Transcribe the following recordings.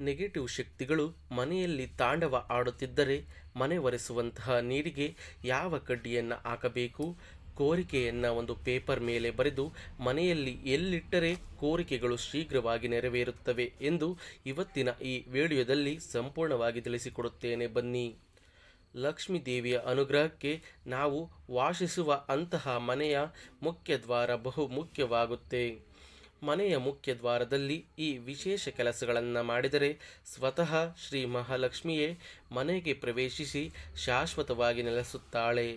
Negative ಶಕ್ತಿಗಳು ಮನೆಯಲ್ಲಿ ತಾಂಡವ ಆಡುತ್ತಿದ್ದರೆ ಮನೆ ಒರೆಸುವಂತಹ ನೀರಿಗೆ ಯಾವ ಕಡ್ಡಿಯನ್ನು ಹಾಕಬೇಕು? ಕೋರಿಕೆಯನ್ನು ಒಂದು ಪೇಪರ್ ಮೇಲೆ ಬರೆದು ಮನೆಯಲ್ಲಿ ಎಲ್ಲಿಟ್ಟರೆ ಕೋರಿಕೆಗಳು ಶೀಘ್ರವಾಗಿ ನೆರವೇರುತ್ತವೆ ಎಂದು ಇವತ್ತಿನ ಈ ವಿಡಿಯೋದಲ್ಲಿ ಸಂಪೂರ್ಣವಾಗಿ ತಿಳಿಸಿಕೊಡುತ್ತೇನೆ ಬನ್ನಿ. ಲಕ್ಷ್ಮೀ ದೇವಿಯ ಅನುಗ್ರಹಕ್ಕೆ ನಾವು ವಾಸಿಸುವ ಅಂತಹ ಮನೆಯ ಮುಖ್ಯ ದ್ವಾರ ಬಹು ಮುಖ್ಯವಾಗುತ್ತೆ. ಮನೆಯ ಮುಖ್ಯ ದ್ವಾರದಲ್ಲಿ ಈ ವಿಶೇಷ ಕೆಲಸಗಳನ್ನು ಮಾಡಿದರೆ ಸ್ವತಃ ಶ್ರೀ ಮಹಾಲಕ್ಷ್ಮಿಯೇ ಮನೆಗೆ ಪ್ರವೇಶಿಸಿ ಶಾಶ್ವತವಾಗಿ ನೆಲೆಸುತ್ತಾಳೆ.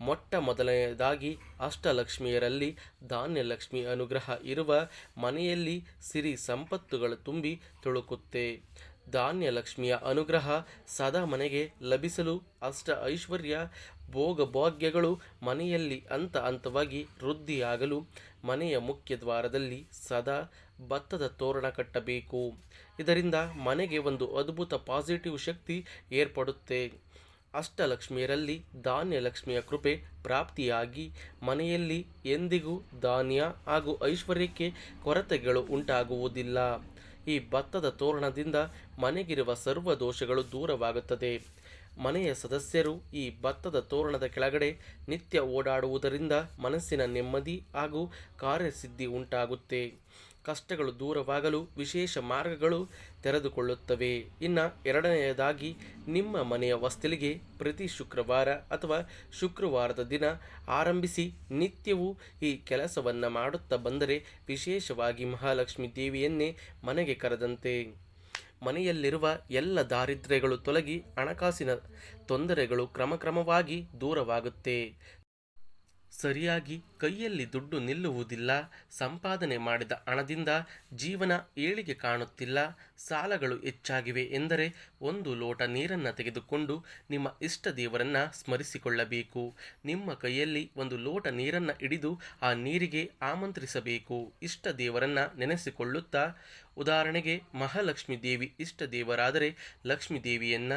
ಮೊಟ್ಟ ಮೊದಲನೆಯದಾಗಿ ಅಷ್ಟಲಕ್ಷ್ಮಿಯರಲ್ಲಿ ಧಾನ್ಯಲಕ್ಷ್ಮಿ ಅನುಗ್ರಹ ಇರುವ ಮನೆಯಲ್ಲಿ ಸಿರಿ ಸಂಪತ್ತುಗಳು ತುಂಬಿ ತುಳುಕುತ್ತೆ. ಧಾನ್ಯಲಕ್ಷ್ಮಿಯ ಅನುಗ್ರಹ ಸದಾ ಮನೆಗೆ ಲಭಿಸಲು ಅಷ್ಟ ಐಶ್ವರ್ಯ ಭೋಗ ಭಾಗ್ಯಗಳು ಮನೆಯಲ್ಲಿ ಹಂತ ಹಂತವಾಗಿ ವೃದ್ಧಿಯಾಗಲು ಮನೆಯ ಮುಖ್ಯ ದ್ವಾರದಲ್ಲಿ ಸದಾ ಭತ್ತದ ತೋರಣ ಕಟ್ಟಬೇಕು. ಇದರಿಂದ ಮನೆಗೆ ಒಂದು ಅದ್ಭುತ ಪಾಸಿಟಿವ್ ಶಕ್ತಿ ಏರ್ಪಡುತ್ತೆ. ಅಷ್ಟಲಕ್ಷ್ಮಿಯರಲ್ಲಿ ಧಾನ್ಯಲಕ್ಷ್ಮಿಯ ಕೃಪೆ ಪ್ರಾಪ್ತಿಯಾಗಿ ಮನೆಯಲ್ಲಿ ಎಂದಿಗೂ ಧಾನ್ಯ ಹಾಗೂ ಐಶ್ವರ್ಯಕ್ಕೆ ಕೊರತೆಗಳು ಉಂಟಾಗುವುದಿಲ್ಲ. ಈ ಭತ್ತದ ತೋರಣದಿಂದ ಮನೆಗಿರುವ ಸರ್ವ ದೋಷಗಳು ದೂರವಾಗುತ್ತದೆ. ಮನೆಯ ಸದಸ್ಯರು ಈ ಭತ್ತದ ತೋರಣದ ಕೆಳಗಡೆ ನಿತ್ಯ ಓಡಾಡುವುದರಿಂದ ಮನಸ್ಸಿನ ನೆಮ್ಮದಿ ಹಾಗೂ ಕಾರ್ಯಸಿದ್ಧಿ ಉಂಟಾಗುತ್ತೆ. ಕಷ್ಟಗಳು ದೂರವಾಗಲು ವಿಶೇಷ ಮಾರ್ಗಗಳು ತೆರೆದುಕೊಳ್ಳುತ್ತವೆ. ಇನ್ನು ಎರಡನೆಯದಾಗಿ, ನಿಮ್ಮ ಮನೆಯ ವಸ್ತಲಿಗೆ ಪ್ರತಿ ಶುಕ್ರವಾರ ಅಥವಾ ಶುಕ್ರವಾರದ ದಿನ ಆರಂಭಿಸಿ ನಿತ್ಯವೂ ಈ ಕೆಲಸವನ್ನು ಮಾಡುತ್ತಾ ಬಂದರೆ ವಿಶೇಷವಾಗಿ ಮಹಾಲಕ್ಷ್ಮಿ ದೇವಿಯನ್ನೇ ಮನೆಗೆ ಕರೆದಂತೆ. ಮನೆಯಲ್ಲಿರುವ ಎಲ್ಲ ದಾರಿದ್ರ್ಯಗಳು ತೊಲಗಿ ಹಣಕಾಸಿನ ತೊಂದರೆಗಳು ಕ್ರಮಕ್ರಮವಾಗಿ ದೂರವಾಗುತ್ತೆ. ಸರಿಯಾಗಿ ಕೈಯಲ್ಲಿ ದುಡ್ಡು ನಿಲ್ಲುವುದಿಲ್ಲ. ಸಂಪಾದನೆ ಮಾಡಿದ ಹಣದಿಂದ ಜೀವನ ಏಳಿಗೆ ಕಾಣುತ್ತಿಲ್ಲ. ಸಾಲಗಳು ಹೆಚ್ಚಾಗಿವೆ ಎಂದರೆ ಒಂದು ಲೋಟ ನೀರನ್ನು ತೆಗೆದುಕೊಂಡು ನಿಮ್ಮ ಇಷ್ಟ ದೇವರನ್ನು ಸ್ಮರಿಸಿಕೊಳ್ಳಬೇಕು. ನಿಮ್ಮ ಕೈಯಲ್ಲಿ ಒಂದು ಲೋಟ ನೀರನ್ನು ಹಿಡಿದು ಆ ನೀರಿಗೆ ಆಮಂತ್ರಿಸಬೇಕು. ಇಷ್ಟ ದೇವರನ್ನು ನೆನೆಸಿಕೊಳ್ಳುತ್ತಾ ಉದಾಹರಣೆಗೆ ಮಹಾಲಕ್ಷ್ಮೀ ದೇವಿ ಇಷ್ಟ ದೇವರಾದರೆ ಲಕ್ಷ್ಮೀ ದೇವಿಯನ್ನ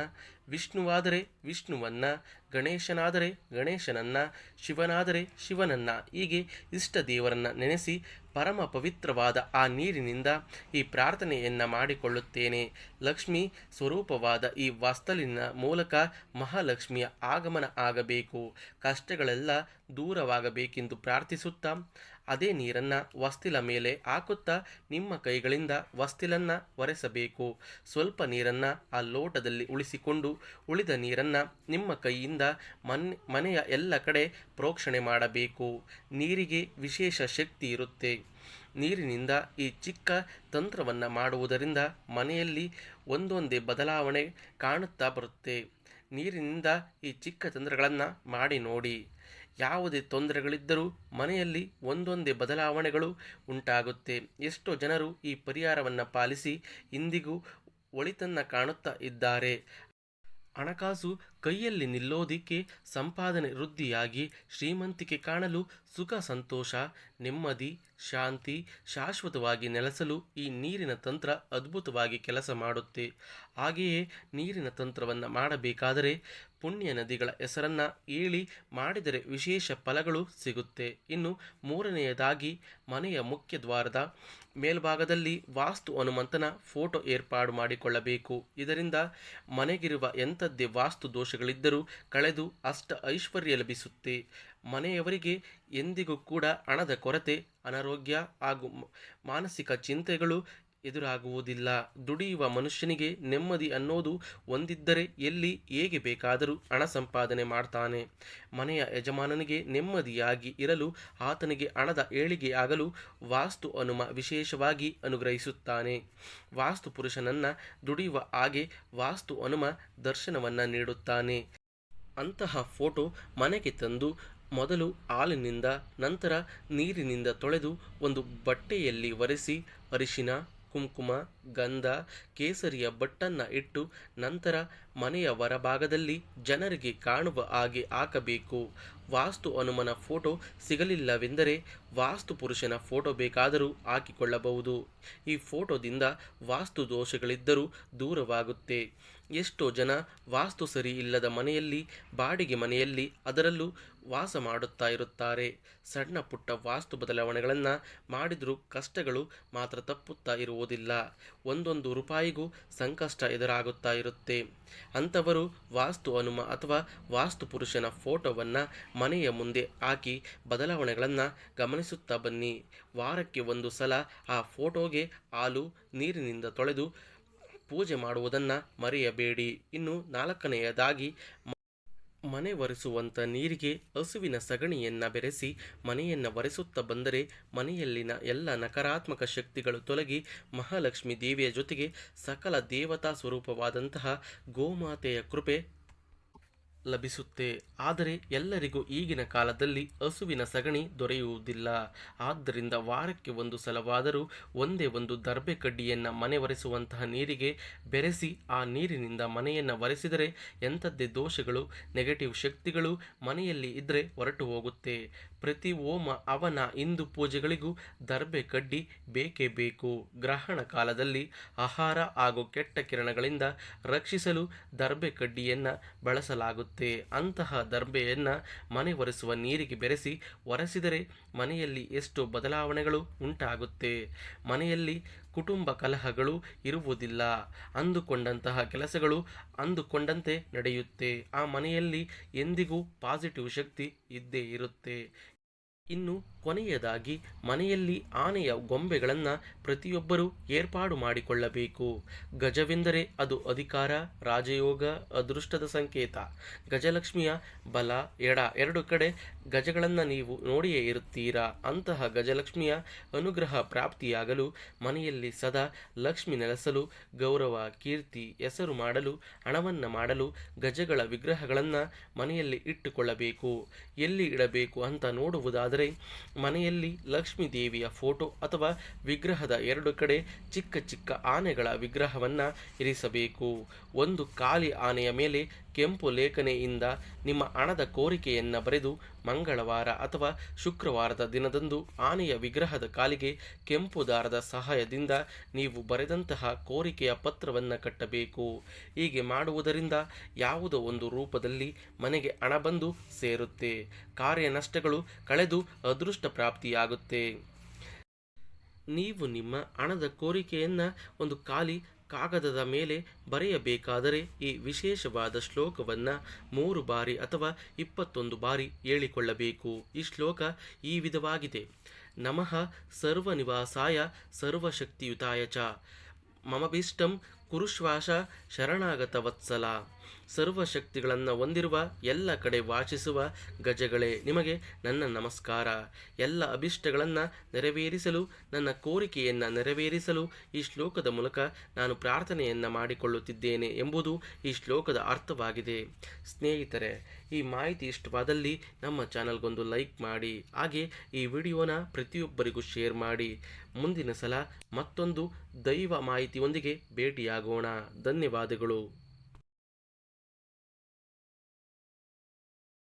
ವಿಷ್ಣುವಾದರೆ ವಿಷ್ಣುವನ್ನ, ಗಣೇಶನಾದರೆ ಗಣೇಶನನ್ನ, ಶಿವನಾದರೆ ಶಿವನನ್ನ, ಹೀಗೆ ಇಷ್ಟ ದೇವರನ್ನ ನೆನೆಸಿ ಪರಮ ಪವಿತ್ರವಾದ ಆ ನೀರಿನಿಂದ ಈ ಪ್ರಾರ್ಥನೆಯನ್ನು ಮಾಡಿಕೊಳ್ಳುತ್ತೇನೆ. ಲಕ್ಷ್ಮಿ, ಸ್ವರೂಪವಾದ ಈ ವಾಸ್ತಲಿನ ಮೂಲಕ ಮಹಾಲಕ್ಷ್ಮಿಯ ಆಗಮನ ಆಗಬೇಕು. ಕಷ್ಟಗಳೆಲ್ಲ ದೂರವಾಗಬೇಕೆಂದು ಪ್ರಾರ್ಥಿಸುತ್ತಾ ಅದೇ ನೀರನ್ನು ವಸ್ತಿಲ ಮೇಲೆ ಹಾಕುತ್ತಾ ನಿಮ್ಮ ಕೈಗಳಿಂದ ವಸ್ತಿಲನ್ನು ಒರೆಸಬೇಕು. ಸ್ವಲ್ಪ ನೀರನ್ನು ಆ ಲೋಟದಲ್ಲಿ ಉಳಿಸಿಕೊಂಡು ಉಳಿದ ನೀರನ್ನು ನಿಮ್ಮ ಕೈಯಿಂದ ಮನ್, ಮನೆಯ ಎಲ್ಲ ಕಡೆ ಪ್ರೋಕ್ಷಣೆ ಮಾಡಬೇಕು. ನೀರಿಗೆ ವಿಶೇಷ ಶಕ್ತಿ ಇರುತ್ತೆ. ನೀರಿನಿಂದ ಈ ಚಿಕ್ಕ ತಂತ್ರವನ್ನು ಮಾಡುವುದರಿಂದ ಮನೆಯಲ್ಲಿ ಒಂದೊಂದೇ ಬದಲಾವಣೆ ಕಾಣುತ್ತಾ ಬರುತ್ತೆ. ನೀರಿನಿಂದ ಈ ಚಿಕ್ಕ ತಂತ್ರಗಳನ್ನು ಮಾಡಿ ನೋಡಿ. ಯಾವುದೇ ತೊಂದರೆಗಳಿದ್ದರೂ ಮನೆಯಲ್ಲಿ ಒಂದೊಂದೇ ಬದಲಾವಣೆಗಳು ಉಂಟಾಗುತ್ತೆ. ಎಷ್ಟೋ ಜನರು ಈ ಪರಿಹಾರವನ್ನು ಪಾಲಿಸಿ ಇಂದಿಗೂ ಒಳಿತನ್ನು ಕಾಣುತ್ತಾ ಇದ್ದಾರೆ. ಹಣಕಾಸು ಕೈಯಲ್ಲಿ ನಿಲ್ಲೋದಿಕ್ಕೆ ಸಂಪಾದನೆ ವೃದ್ಧಿಯಾಗಿ ಶ್ರೀಮಂತಿಕೆ ಕಾಣಲು ಸುಖ, ಸಂತೋಷ, ನೆಮ್ಮದಿ, ಶಾಂತಿ ಶಾಶ್ವತವಾಗಿ ನೆಲೆಸಲು ಈ ನೀರಿನ ತಂತ್ರ ಅದ್ಭುತವಾಗಿ ಕೆಲಸ ಮಾಡುತ್ತೆ. ಹಾಗೆಯೇ ನೀರಿನ ತಂತ್ರವನ್ನು ಮಾಡಬೇಕಾದರೆ ಪುಣ್ಯ ನದಿಗಳ ಹೆಸರನ್ನು ಹೇಳಿ ಮಾಡಿದರೆ ವಿಶೇಷ ಫಲಗಳು ಸಿಗುತ್ತೆ. ಇನ್ನು ಮೂರನೆಯದಾಗಿ ಮನೆಯ ಮುಖ್ಯ ದ್ವಾರದ ಮೇಲ್ಭಾಗದಲ್ಲಿ ವಾಸ್ತು ಹನುಮಂತನ ಫೋಟೋ ಏರ್ಪಾಡು ಮಾಡಿಕೊಳ್ಳಬೇಕು. ಇದರಿಂದ ಮನೆಗಿರುವ ಎಂಥದ್ದೇ ವಾಸ್ತು ದೋಷಗಳಿದ್ದರೂ ಕಳೆದು ಅಷ್ಟ ಐಶ್ವರ್ಯ ಲಭಿಸುತ್ತೆ. ಮನೆಯವರಿಗೆ ಎಂದಿಗೂ ಕೂಡ ಹಣದ ಕೊರತೆ ಅನಾರೋಗ್ಯ ಹಾಗೂ ಮಾನಸಿಕ ಚಿಂತೆಗಳು ಎದುರಾಗುವುದಿಲ್ಲ. ದುಡಿಯುವ ಮನುಷ್ಯನಿಗೆ ನೆಮ್ಮದಿ ಅನ್ನೋದು ಒಂದಿದ್ದರೆ ಎಲ್ಲಿ ಹೇಗೆ ಬೇಕಾದರೂ ಹಣ ಸಂಪಾದನೆ ಮಾಡ್ತಾನೆ. ಮನೆಯ ಯಜಮಾನನಿಗೆ ನೆಮ್ಮದಿಯಾಗಿ ಇರಲು ಆತನಿಗೆ ಹಣದ ಆಗಲು ವಾಸ್ತು ಅನುಮ ವಿಶೇಷವಾಗಿ ಅನುಗ್ರಹಿಸುತ್ತಾನೆ. ವಾಸ್ತು ಪುರುಷನನ್ನು ದುಡಿಯುವ ಹಾಗೆ ವಾಸ್ತು ಅನುಮ ದರ್ಶನವನ್ನು ನೀಡುತ್ತಾನೆ. ಅಂತಹ ಫೋಟೋ ಮನೆಗೆ ತಂದು ಮೊದಲು ಹಾಲಿನಿಂದ, ನಂತರ ನೀರಿನಿಂದ ತೊಳೆದು ಒಂದು ಬಟ್ಟೆಯಲ್ಲಿ ಒರೆಸಿ ಅರಿಶಿನ ಕುಂಕುಮ ಗಂಧ ಕೇಸರಿಯ ಬಟ್ಟನ್ನ ಇಟ್ಟು ನಂತರ ಮನೆಯ ಹೊರಭಾಗದಲ್ಲಿ ಜನರಿಗೆ ಕಾಣುವ ಹಾಗೆ ಹಾಕಬೇಕು. ವಾಸ್ತು ಹನುಮನ ಫೋಟೋ ಸಿಗಲಿಲ್ಲವೆಂದರೆ ವಾಸ್ತು ಪುರುಷನ ಫೋಟೋ ಬೇಕಾದರೂ ಹಾಕಿಕೊಳ್ಳಬಹುದು. ಈ ಫೋಟೋದಿಂದ ವಾಸ್ತು ದೋಷಗಳಿದ್ದರೂ ದೂರವಾಗುತ್ತೆ. ಎಷ್ಟೋ ಜನ ವಾಸ್ತು ಸರಿ ಇಲ್ಲದ ಮನೆಯಲ್ಲಿ, ಬಾಡಿಗೆ ಮನೆಯಲ್ಲಿ ಅದರಲ್ಲೂ ವಾಸ ಮಾಡುತ್ತಾ ಇರುತ್ತಾರೆ. ಸಣ್ಣ ಪುಟ್ಟ ವಾಸ್ತು ಬದಲಾವಣೆಗಳನ್ನು ಮಾಡಿದರೂ ಕಷ್ಟಗಳು ಮಾತ್ರ ತಪ್ಪುತ್ತಾ ಇರುವುದಿಲ್ಲ. ಒಂದೊಂದು ರೂಪಾಯಿಗೂ ಸಂಕಷ್ಟ ಎದುರಾಗುತ್ತಾ ಇರುತ್ತೆ. ಅಂಥವರು ವಾಸ್ತು ಹನುಮ ಅಥವಾ ವಾಸ್ತು ಪುರುಷನ ಫೋಟೋವನ್ನು ಮನೆಯ ಮುಂದೆ ಹಾಕಿ ಬದಲಾವಣೆಗಳನ್ನು ಗಮನಿಸುತ್ತಾ ಬನ್ನಿ. ವಾರಕ್ಕೆ ಒಂದು ಸಲ ಆ ಫೋಟೋಗೆ ಹಾಲು ನೀರಿನಿಂದ ತೊಳೆದು ಪೂಜೆ ಮಾಡುವುದನ್ನು ಮರೆಯಬೇಡಿ. ಇನ್ನು ನಾಲ್ಕನೆಯದಾಗಿ, ಮನೆ ಒರೆಸುವಂಥ ನೀರಿಗೆ ಹಸುವಿನ ಸಗಣಿಯನ್ನು ಬೆರೆಸಿ ಮನೆಯನ್ನು ಒರೆಸುತ್ತಾ ಬಂದರೆ ಮನೆಯಲ್ಲಿನ ಎಲ್ಲ ನಕಾರಾತ್ಮಕ ಶಕ್ತಿಗಳು ತೊಲಗಿ ಮಹಾಲಕ್ಷ್ಮಿ ದೇವಿಯ ಜೊತೆಗೆ ಸಕಲ ದೇವತಾ ಸ್ವರೂಪವಾದಂತಹ ಗೋಮಾತೆಯ ಕೃಪೆ ಲಭಿಸುತ್ತೆ. ಆದರೆ ಎಲ್ಲರಿಗೂ ಈಗಿನ ಕಾಲದಲ್ಲಿ ಹಸುವಿನ ಸಗಣಿ ದೊರೆಯುವುದಿಲ್ಲ. ಆದ್ದರಿಂದ ವಾರಕ್ಕೆ ಒಂದು ಸಲವಾದರೂ ಒಂದೇ ಒಂದು ದರ್ಬೆ ಕಡ್ಡಿಯನ್ನು ಮನೆ ಒರೆಸುವಂತಹ ನೀರಿಗೆ ಬೆರೆಸಿ ಆ ನೀರಿನಿಂದ ಮನೆಯನ್ನು ಒರೆಸಿದರೆ ಎಂಥದ್ದೇ ದೋಷಗಳು ನೆಗೆಟಿವ್ ಶಕ್ತಿಗಳು ಮನೆಯಲ್ಲಿ ಇದ್ದರೆ ಹೊರಟು ಹೋಗುತ್ತೆ. ಪ್ರತಿ ಓಮ ಅವನ ಇಂದು ಪೂಜೆಗಳಿಗೂ ದರ್ಬೆ ಕಡ್ಡಿ ಬೇಕೇ ಬೇಕು. ಗ್ರಹಣ ಕಾಲದಲ್ಲಿ ಆಹಾರ ಹಾಗೂ ಕೆಟ್ಟ ಕಿರಣಗಳಿಂದ ರಕ್ಷಿಸಲು ದರ್ಬೆ ಕಡ್ಡಿಯನ್ನು ಬಳಸಲಾಗುತ್ತೆ ಅಂತಹ ದರ್ಬೆಯನ್ನು ಮನೆ ಒರೆಸುವ ನೀರಿಗೆ ಬೆರೆಸಿ ಒರೆಸಿದರೆ ಮನೆಯಲ್ಲಿ ಎಷ್ಟು ಬದಲಾವಣೆಗಳು ಉಂಟಾಗುತ್ತೆ. ಮನೆಯಲ್ಲಿ ಕುಟುಂಬ ಕಲಹಗಳು ಇರುವುದಿಲ್ಲ. ಅಂದುಕೊಂಡಂತಹ ಕೆಲಸಗಳು ಅಂದುಕೊಂಡಂತೆ ನಡೆಯುತ್ತೆ. ಆ ಮನೆಯಲ್ಲಿ ಎಂದಿಗೂ ಪಾಸಿಟಿವ್ ಶಕ್ತಿ ಇದ್ದೇ ಇರುತ್ತೆ. ಇನ್ನು ಕೊನೆಯದಾಗಿ ಮನೆಯಲ್ಲಿ ಆನೆಯ ಗೊಂಬೆಗಳನ್ನು ಪ್ರತಿಯೊಬ್ಬರೂ ಏರ್ಪಾಡು ಮಾಡಿಕೊಳ್ಳಬೇಕು. ಗಜವೆಂದರೆ ಅದು ಅಧಿಕಾರ, ರಾಜಯೋಗ, ಅದೃಷ್ಟದ ಸಂಕೇತ. ಗಜಲಕ್ಷ್ಮಿಯ ಬಲ, ಎಡ, ಎರಡು ಕಡೆ ಗಜಗಳನ್ನು ನೀವು ನೋಡಿಯೇ ಇರುತ್ತೀರಾ. ಅಂತಹ ಗಜಲಕ್ಷ್ಮಿಯ ಅನುಗ್ರಹ ಪ್ರಾಪ್ತಿಯಾಗಲು ಮನೆಯಲ್ಲಿ ಸದಾ ಲಕ್ಷ್ಮಿ ನೆಲೆಸಲು, ಗೌರವ, ಕೀರ್ತಿ, ಹೆಸರು ಮಾಡಲು, ಹಣವನ್ನು ಮಾಡಲು ಗಜಗಳ ವಿಗ್ರಹಗಳನ್ನು ಮನೆಯಲ್ಲಿ ಇಟ್ಟುಕೊಳ್ಳಬೇಕು. ಎಲ್ಲಿ ಇಡಬೇಕು ಅಂತ ನೋಡುವುದಾದರೆ ಮನೆಯಲ್ಲಿ ಲಕ್ಷ್ಮೀ ದೇವಿಯ ಫೋಟೋ ಅಥವಾ ವಿಗ್ರಹದ ಎರಡು ಕಡೆ ಚಿಕ್ಕ ಚಿಕ್ಕ ಆನೆಗಳ ವಿಗ್ರಹವನ್ನು ಇರಿಸಬೇಕು. ಒಂದು ಖಾಲಿ ಆನೆಯ ಮೇಲೆ ಕೆಂಪು ಲೇಖನೆಯಿಂದ ನಿಮ್ಮ ಹಣದ ಕೋರಿಕೆಯನ್ನು ಬರೆದು ಮಂಗಳವಾರ ಅಥವಾ ಶುಕ್ರವಾರದ ದಿನದಂದು ಆನೆಯ ವಿಗ್ರಹದ ಕಾಲಿಗೆ ಕೆಂಪು ದಾರದ ಸಹಾಯದಿಂದ ನೀವು ಬರೆದಂತಹ ಕೋರಿಕೆಯ ಪತ್ರವನ್ನು ಕಟ್ಟಬೇಕು. ಹೀಗೆ ಮಾಡುವುದರಿಂದ ಯಾವುದೋ ಒಂದು ರೂಪದಲ್ಲಿ ಮನೆಗೆ ಹಣ ಬಂದು ಸೇರುತ್ತೆ. ಕಾರ್ಯ ನಷ್ಟಗಳು ಕಳೆದು ಅದೃಷ್ಟ ಪ್ರಾಪ್ತಿಯಾಗುತ್ತೆ. ನೀವು ನಿಮ್ಮ ಹಣದ ಕೋರಿಕೆಯನ್ನು ಒಂದು ಖಾಲಿ ಕಾಗದದ ಮೇಲೆ ಬರೆಯಬೇಕಾದರೆ ಈ ವಿಶೇಷವಾದ ಶ್ಲೋಕವನ್ನು ಮೂರು ಬಾರಿ ಅಥವಾ ಇಪ್ಪತ್ತೊಂದು ಬಾರಿ ಹೇಳಿಕೊಳ್ಳಬೇಕು. ಈ ಶ್ಲೋಕ ಈ ವಿಧವಾಗಿದೆ. ನಮಃ ಸರ್ವನಿವಾಸಾಯ ಸರ್ವಶಕ್ತಿಯುತಾಯ ಚ. ಮಮಭೀಷ್ಟಂ ಕುರುಶ್ವಾಸ ಶರಣಾಗತ ವತ್ಸಲ ಸರ್ವಶಕ್ತಿಗಳನ್ನು ಹೊಂದಿರುವ, ಎಲ್ಲ ಕಡೆ ವಾಸಿಸುವ ಗಜಗಳೇ, ನಿಮಗೆ ನನ್ನ ನಮಸ್ಕಾರ. ಎಲ್ಲ ಅಭಿಷ್ಟಗಳನ್ನು ನೆರವೇರಿಸಲು, ನನ್ನ ಕೋರಿಕೆಯನ್ನು ನೆರವೇರಿಸಲು ಈ ಶ್ಲೋಕದ ಮೂಲಕ ನಾನು ಪ್ರಾರ್ಥನೆಯನ್ನು ಮಾಡಿಕೊಳ್ಳುತ್ತಿದ್ದೇನೆ ಎಂಬುದು ಈ ಶ್ಲೋಕದ ಅರ್ಥವಾಗಿದೆ. ಸ್ನೇಹಿತರೆ, ಈ ಮಾಹಿತಿ ಇಷ್ಟವಾದಲ್ಲಿ ನಮ್ಮ ಚಾನಲ್ಗೊಂದು ಲೈಕ್ ಮಾಡಿ, ಹಾಗೆ ಈ ವಿಡಿಯೋನ ಪ್ರತಿಯೊಬ್ಬರಿಗೂ ಶೇರ್ ಮಾಡಿ. ಮುಂದಿನ ಸಲ ಮತ್ತೊಂದು ದೈವ ಮಾಹಿತಿಯೊಂದಿಗೆ ಭೇಟಿಯಾಗೋಣ. ಧನ್ಯವಾದಗಳು.